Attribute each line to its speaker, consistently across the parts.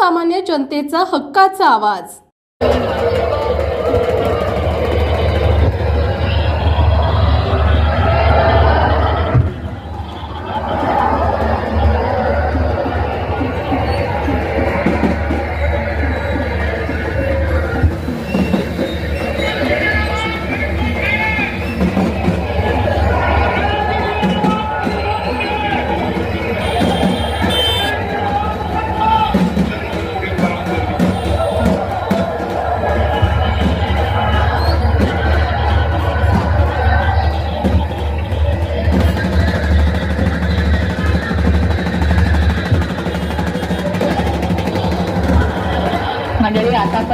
Speaker 1: सर्वसामान्य जनतेचा हक्काचा आवाज.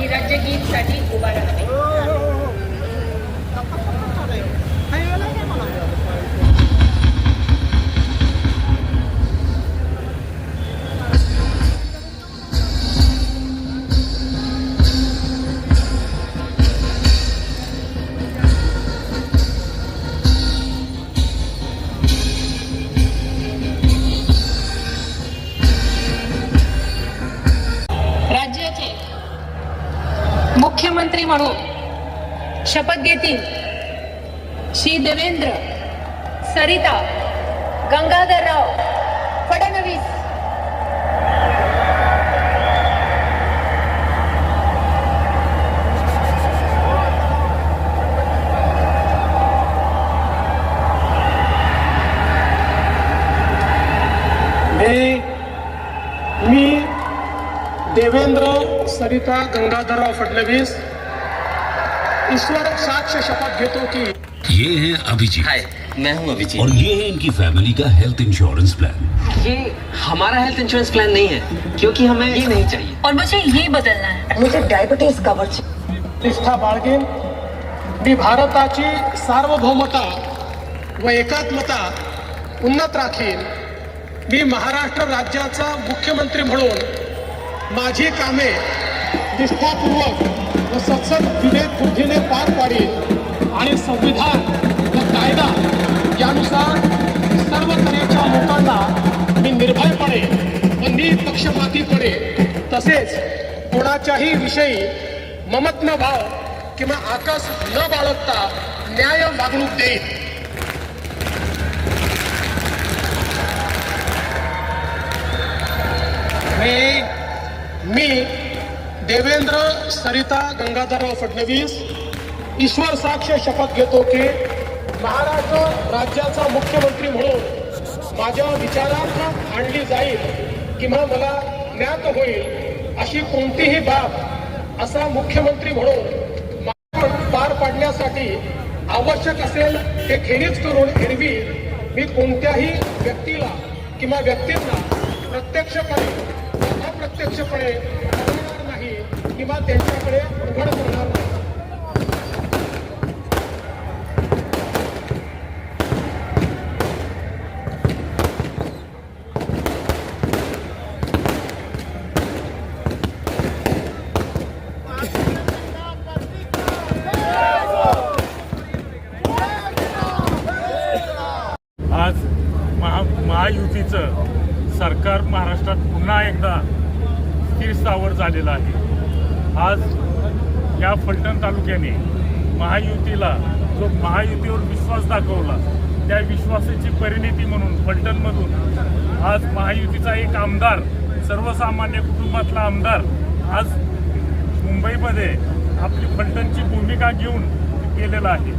Speaker 2: आणि राज्यगीतसाठी उभा राहावे मुख्यमंत्री म्हणून शपथ घेतील श्री देवेंद्र सरिता गंगाधरराव फडणवीस
Speaker 3: मी मी देवेंद्र सरिता गंगाधरराव फडणवीस ईश्वर साक्ष शपथ घेतो की
Speaker 4: ये है अभिजीत।
Speaker 5: हाय मैं हूं अभिजीत।
Speaker 4: और ये है इनकी फैमिली का हेल्थ इंश्योरेंस प्लान
Speaker 5: ये हमारा हेल्थ इंश्योरेंस प्लान नहीं है क्योंकि हमें ये नहीं चाहिए।
Speaker 2: और मुझे ये बदलना है।
Speaker 6: मुझे डायबिटीज कवर
Speaker 3: निष्ठा बाळगेन मी भारताची सार्वभौमता व एकात्मता उन्नत राखीन मी महाराष्ट्र राज्याचा मुख्यमंत्री म्हणून माझी कामे निष्ठापूर्वक व सत्सदपणे बुद्धीने पार पाडी आणि संविधान व कायदा यानुसार सर्व तऱ्हेच्या लोकांना मी निर्भयपणे व निपक्षपातीपणे तसेच कोणाच्याही विषयी ममत्न भाव किंवा आकाश न बाळगता न्याय वागणूक देईल देवेंद्र सरिता गंगाधरराव फडणवीस ईश्वर साक्ष शपथ घेतो की महाराष्ट्र राज्याचा मुख्यमंत्री म्हणून माझ्या विचारार्थ आणली जाईल किंवा मला ज्ञात होईल अशी कोणतीही बाब असा मुख्यमंत्री म्हणून पार पाडण्यासाठी आवश्यक असेल ते खेरीज करून एरवी मी कोणत्याही व्यक्तीला किंवा व्यक्तींना प्रत्यक्षपणे अप्रत्यक्षपणे किंवा त्यांच्याकडे प्रगड करणार नाही.
Speaker 7: आज महा महायुतीचं सरकार महाराष्ट्रात पुन्हा एकदा स्थिरस्थावर झालेलं आहे. आज या फलटण तालुक्याने महायुतीला जो महायुतीवर विश्वास दाखवला त्या विश्वासाची परिणिती म्हणून फलटणमधून आज महायुतीचा एक आमदार सर्वसामान्य कुटुंबातला आमदार आज मुंबईमध्ये आपली फलटणची भूमिका घेऊन गेलेला आहे.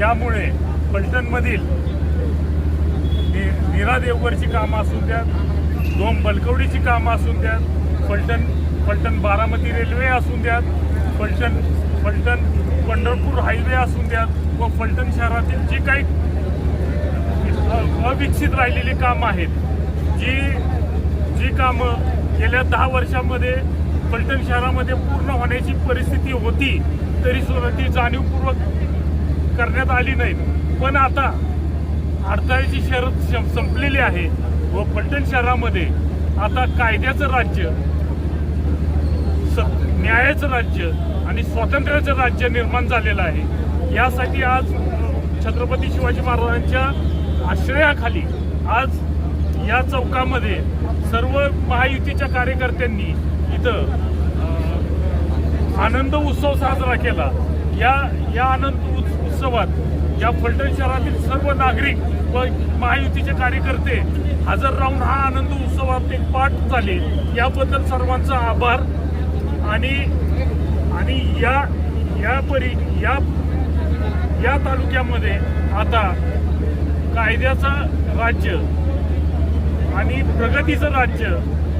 Speaker 7: यामुळे फलटणमधील नि नीरा देवगडची कामं असू द्यात दोन बलकवडीची कामं असू द्यात फलटण फलटण बारामती रेल्वे असून द्यात फलटण फलटण पंढरपूर हायवे असून द्यात व फलटण शहरातील जी काही अविकसित राहिलेली कामं आहेत जी जी कामं गेल्या दहा वर्षामध्ये फलटण शहरामध्ये पूर्ण होण्याची परिस्थिती होती तरी सुद्धा ती जाणीवपूर्वक करण्यात आली नाहीत. पण आता अडथळ्याची शरद संपलेली आहे व फलटण शहरामध्ये आता कायद्याचं राज्य न्यायाचं राज्य आणि स्वातंत्र्याचं राज्य निर्माण झालेलं आहे. यासाठी आज छत्रपती शिवाजी महाराजांच्या आश्रयाखाली आज या चौकामध्ये सर्व महायुतीच्या कार्यकर्त्यांनी इथं आनंद उत्सव साजरा केला. या या आनंद उत्स- उत्सवात या फलटण शहरातील सर्व नागरिक व महायुतीचे कार्यकर्ते हजर राहून हा आनंद उत्सवात एक पाठ झाले. याबद्दल सर्वांचा आभार. आणि आणि या या परी या या तालुक्यामध्ये आता कायद्याचं राज्य आणि प्रगतीचं राज्य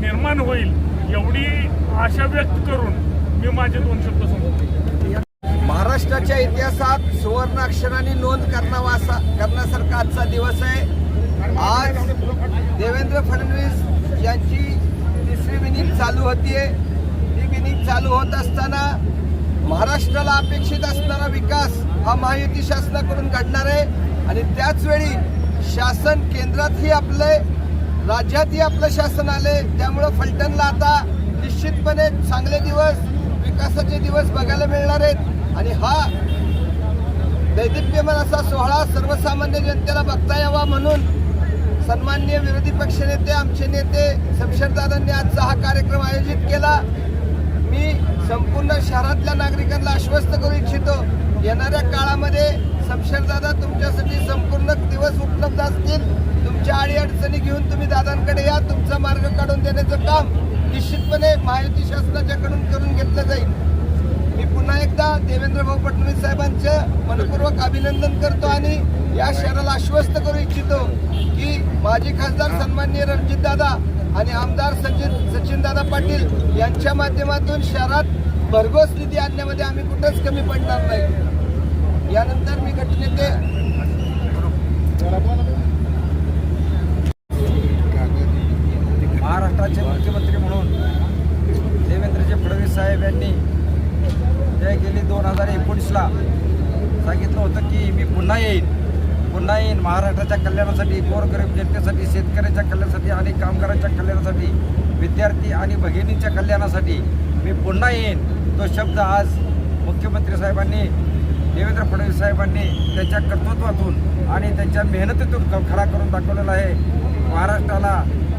Speaker 7: निर्माण होईल एवढी आशा व्यक्त करून मी माझे दोन शब्द सांगतो
Speaker 8: महाराष्ट्राच्या इतिहासात सुवर्णाक्षराने नोंद करणावा असा करण्यासारखा आजचा दिवस आहे. आज देवेंद्र फडणवीस यांची तिसरी मिनिट चालू होतीये. ती चालू होत असताना महाराष्ट्राला अपेक्षित असणारा विकास हा महायुती शासनाकडून घडणार आहे. आणि त्याचवेळी शासन केंद्रातही आपले राज्यातही आपलं शासन आले त्यामुळं फलटणला आता निश्चितपणे चांगले दिवस विकासाचे दिवस बघायला मिळणार आहेत. आणि हा दैदिप्यमान असा सोहळा सर्वसामान्य जनतेला बघता यावा म्हणून सन्माननीय विरोधी पक्षनेते आमचे नेते शमशेरदादांनी आजचा हा कार्यक्रम आयोजित केला. मी संपूर्ण शहरातल्या नागरिकांना आश्वस्त करू इच्छितो येणाऱ्या काळामध्ये शमशेरदादा तुमच्यासाठी संपूर्ण दिवस उपलब्ध असतील. तुमच्या अडीअडचणी घेऊन तुम्ही दादांकडे या तुमचा मार्ग काढून देण्याचं काम निश्चितपणे महायुती शासनाच्याकडून करून घेतलं जाईल. मी पुन्हा एकदा देवेंद्र भाऊ फडणवीस साहेबांचं मनपूर्वक अभिनंदन करतो आणि या शहराला आश्वस्त करू इच्छितो की माजी खासदार सन्माननीय रणजितदादा आणि आमदार सचिन सचिनदादा पाटील यांच्या माध्यमातून शहरात भरघोस निधी आणण्यामध्ये आम्ही कुठंच कमी पडणार नाही. यानंतर मी गटनेते महाराष्ट्राचे मुख्यमंत्री म्हणून देवेंद्रजी फडणवीस साहेब यांनी जे गेली दोन हजार एकोणीसला. सांगितलं होतं की मी पुन्हा येईन. पुन्हा येईन. महाराष्ट्राच्या कल्याणासाठी गोरगरीब जनतेसाठी शेतकऱ्यांच्या कल्याणासाठी आणि कामगारांच्या कल्याणासाठी विद्यार्थी आणि भगिनींच्या कल्याणासाठी मी पुन्हा येईन. तो शब्द आज मुख्यमंत्री साहेबांनी देवेंद्र फडणवीस साहेबांनी त्यांच्या कर्तृत्वातून आणि त्यांच्या मेहनतीतून खडा खरा करून दाखवलेला आहे. महाराष्ट्राला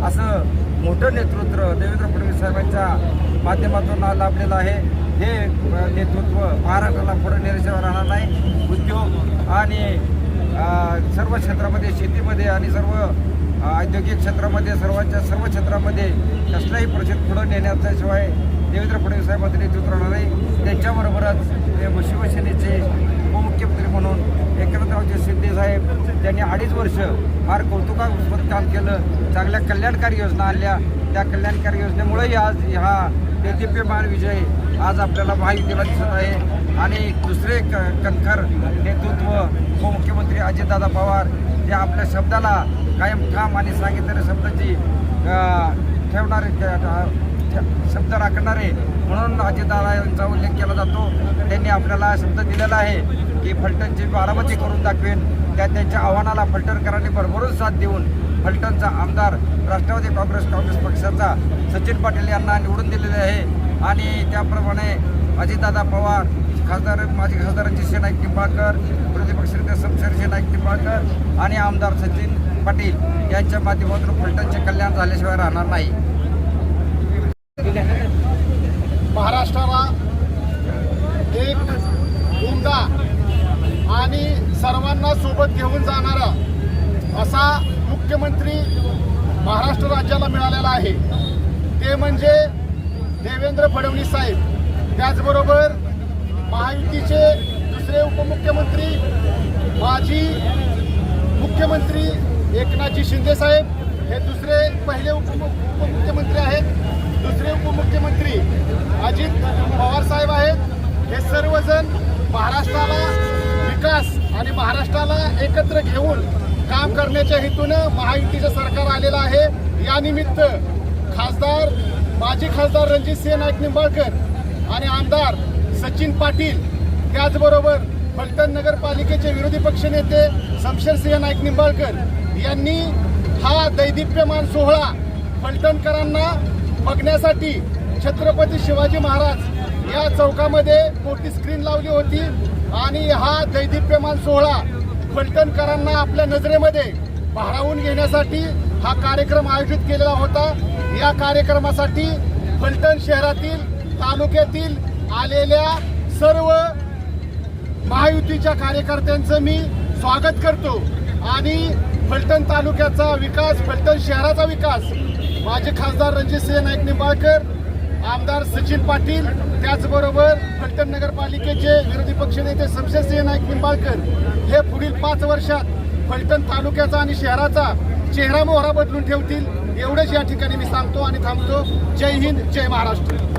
Speaker 8: असं मोठं नेतृत्व देवेंद्र फडणवीस साहेबांच्या माध्यमातून लाभलेलं आहे. हे नेतृत्व महाराष्ट्राला पुढे नेल्याशिवाय राहणार नाही. उद्योग आणि सर्व क्षेत्रामध्ये शेतीमध्ये आणि सर्व औद्योगिक क्षेत्रामध्ये सर्वांच्या सर्व क्षेत्रामध्ये कसलाही परिषद पुढं नेण्याच्याशिवाय देवेंद्र फडणवीस साहेबांचं नेतृत्व राहणार आहे. त्यांच्याबरोबरच शिवसेनेचे उपमुख्यमंत्री म्हणून एकनाथरावजी शिंदे साहेब त्यांनी अडीच वर्ष फार कौतुकास्पद काम केलं. चांगल्या कल्याणकारी योजना आणल्या. त्या कल्याणकारी योजनेमुळेही आज हा देदीप्यमान विजय आज आपल्याला महायुतीला दिसत आहे. आणि दुसरे क कणखर नेतृत्व उपमुख्यमंत्री अजितदादा पवार जे आपल्या शब्दाला कायम ठाम आणि सांगितलेल्या शब्दाची ठेवणारे शब्द राखणारे म्हणून अजितदादा यांचा उल्लेख केला जातो. त्यांनी आपल्याला शब्द दिलेला आहे की फलटणची बारामती करून दाखवेन. त्या त्यांच्या आव्हानाला फलटणकरांनी भरभरून साथ देऊन फलटणचा आमदार राष्ट्रवादी काँग्रेस काँग्रेस पक्षाचा सचिन पाटील यांना निवडून दिलेले आहे. आणि त्याप्रमाणे अजितदादा पवार खासदार माजी खासदारांची सेनाईक निंबाळकर विरोधी नेते शमशेर सेनाईक निंबाळकर आणि आमदार सचिन पाटील यांच्या माध्यमातून फलटणचे कल्याण झाल्याशिवाय राहणार नाही.
Speaker 9: महाराष्ट्राला एक उमदा आणि सर्वांना सोबत घेऊन जाणारा असा मुख्यमंत्री महाराष्ट्र राज्याला मिळालेला आहे. ते म्हणजे देवेंद्र फडणवीस साहेब. त्याचबरोबर महायुतीचे दुसरे उपमुख्यमंत्री माजी मुख्यमंत्री एकनाथजी शिंदेसाहेब हे दुसरे पहिले उप उपमुख्यमंत्री आहेत. दुसरे उपमुख्यमंत्री अजित पवार साहेब आहेत. हे सर्वजण महाराष्ट्राला विकास आणि महाराष्ट्राला एकत्र घेऊन काम करण्याच्या हेतूनं महायुतीचं सरकार आलेलं आहे. यानिमित्त खासदार माजी खासदार रणजित सिंह नाईक निंबाळकर आणि आमदार सचिन पाटील त्याचबरोबर फलटण नगरपालिकेचे विरोधी पक्षनेते शमशेरसिंह नाईक निंबाळकर यांनी हा दैदिप्यमान सोहळा फलटणकरांना बघण्यासाठी छत्रपती शिवाजी महाराज या चौकामध्ये मोठी स्क्रीन लावली होती आणि हा दैदिप्यमान सोहळा फलटणकरांना आपल्या नजरेमध्ये भारावून घेण्यासाठी हा कार्यक्रम आयोजित केलेला होता. या कार्यक्रमासाठी फलटण शहरातील तालुक्यातील आलेल्या सर्व महायुतीच्या कार्यकर्त्यांचं मी स्वागत करतो. आणि फलटण तालुक्याचा विकास फलटण शहराचा विकास माझे खासदार रणजितसिंह नाईक निंबाळकर आमदार सचिन पाटील त्याचबरोबर फलटण नगरपालिकेचे विरोधी पक्षनेते शमशेरसिंह नाईक निंबाळकर हे पुढील पाच वर्षात फलटण तालुक्याचा आणि शहराचा चेहरा मोहरा बदलून ठेवतील एवढंच या ठिकाणी मी सांगतो आणि थांबतो. जय हिंद जय महाराष्ट्र.